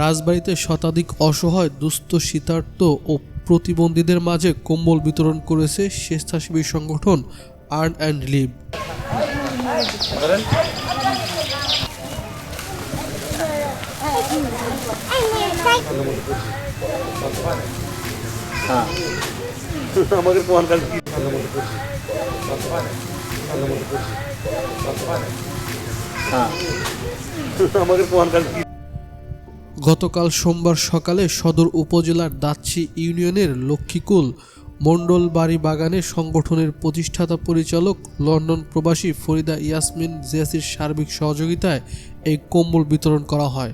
রাজবাড়িতে শতাধিক অসহায়, দুস্থ শীতার্ত ও প্রতিবন্ধীদের মাঝে কম্বল বিতরণ করেছে স্বেচ্ছাসেবী সংগঠন আর্ন অ্যান্ড লিভ। আমাদের কোন কাজ কি আমাদের কাজ কি? গতকাল সোমবার সকালে সদর উপজেলার দাচ্ছি ইউনিয়নের লক্ষ্মীকুল মণ্ডল বাড়ি বাগানে সংগঠনের প্রতিষ্ঠাতা পরিচালক লন্ডন প্রবাসী ফরিদা ইয়াসমিন জিয়াসির সার্বিক সহযোগিতায় এই কম্বল বিতরণ করা হয়।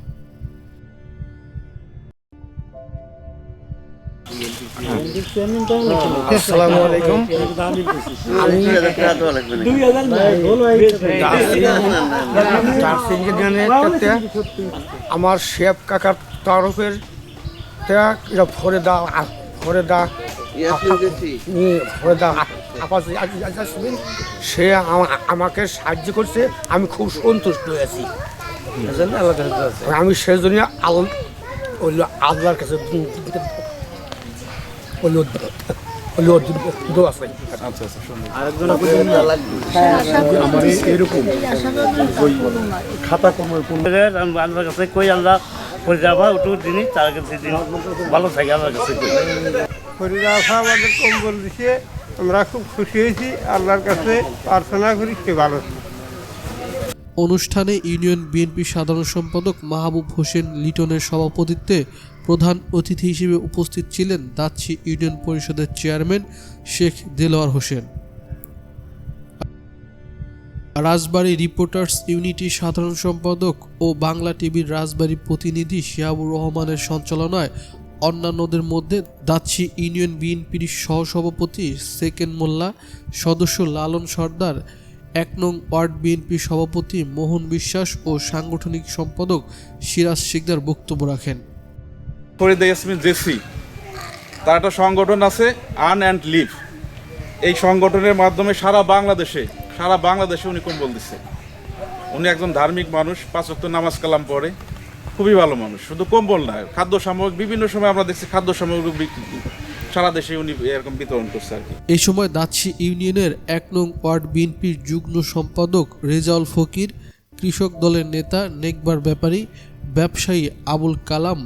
আসসালামু আলাইকুম আমার শেফ কাকার তরফের থেকে এটা ফরেদা ফরেদা ফরেদা আপাস আসবেন সে আমাকে সাহায্য করছে আমি খুব সন্তুষ্ট হয়েছি। আমি সেজন্য আল ওইগুলো আল্লাহর কাছে আমার কাছে কই ওটু তার কাছে ভালো থাকে আল্লাহর কাছে কই। আমাদের কম্বল দিছে আমরা খুব খুশি হয়েছি আল্লাহর কাছে প্রার্থনা করি সে ভালো অনুষ্ঠানে ইউনিয়ন বিএনপি সাধারণ সম্পাদক মাহবুব হোসেন লিটনের সভাপতিত্বে প্রধান অতিথি হিসেবে উপস্থিত ছিলেন দাচ্ছি ইউনিয়ন পরিষদের chairman Sheikh Delwar Hossain. Rajbari reporters unity সাধারণ সম্পাদক ও বাংলা টিভির রাজবাড়ী প্রতিনিধি শিয়াবুর রহমানের সঞ্চালনায় অন্যান্যদের মধ্যে দাচ্ছি ইউনিয়ন বিএনপির সহসভাপতি সেকেন্ড মোল্লা, সদস্য লালন সর্দার, এক নং ওয়ার্ড বিএনপি সভাপতি মোহন বিশ্বাস ও সাংগঠনিক সম্পাদক সিরাজ শিকদার বক্তব্য রাখেন। ফরিদা ইয়াসমিন জেসি। তার একটা সংগঠন আছে, আর্ন অ্যান্ড লিভ। এই সংগঠনের মাধ্যমে সারা বাংলাদেশে সারা বাংলাদেশে উনি কম্বল দিচ্ছে। উনি একজন ধার্মিক মানুষ, পাঁচ ওয়াক্ত নামাজ কালাম পড়ে, খুবই ভালো মানুষ। শুধু কম্বল না, খাদ্য সামগ্রী, বিভিন্ন সময় আমরা দেখছি খাদ্য সামগ্রী সারা দেশে উনি এরকম বিতরণ করছে আর কি। এই সময় দাচ্ছি ইউনিয়নের এক নং ওয়ার্ড বিএনপির যুগ্ম সম্পাদক রেজাউল ফকির, কৃষক দলের নেতা, নেকবার ব্যাপারী, ব্যবসায়ী আবুল কালাম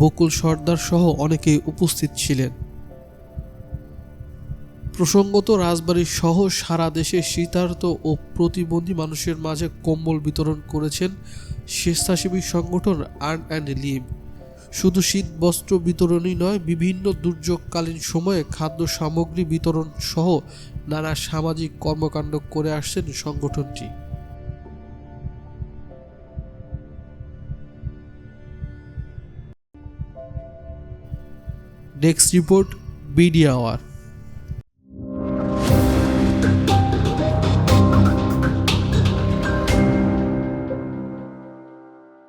বকুল সর্দার সহ অনেকেই উপস্থিত ছিলেন। প্রসঙ্গত রাজবাড়ী সহ সারা দেশে শীতার্ত ও প্রতিবন্ধী মানুষের মাঝে কম্বল বিতরণ করেছেন স্বেচ্ছাসেবী সংগঠন আর্ন অ্যান্ড লিভ শুধু শীত বস্ত্র বিতরণই নয়, বিভিন্ন দুর্যোগকালীন সময়ে খাদ্য সামগ্রী বিতরণ সহ নানা সামাজিক কর্মকাণ্ড করে আসছেন সংগঠনটি। Next report BD hour.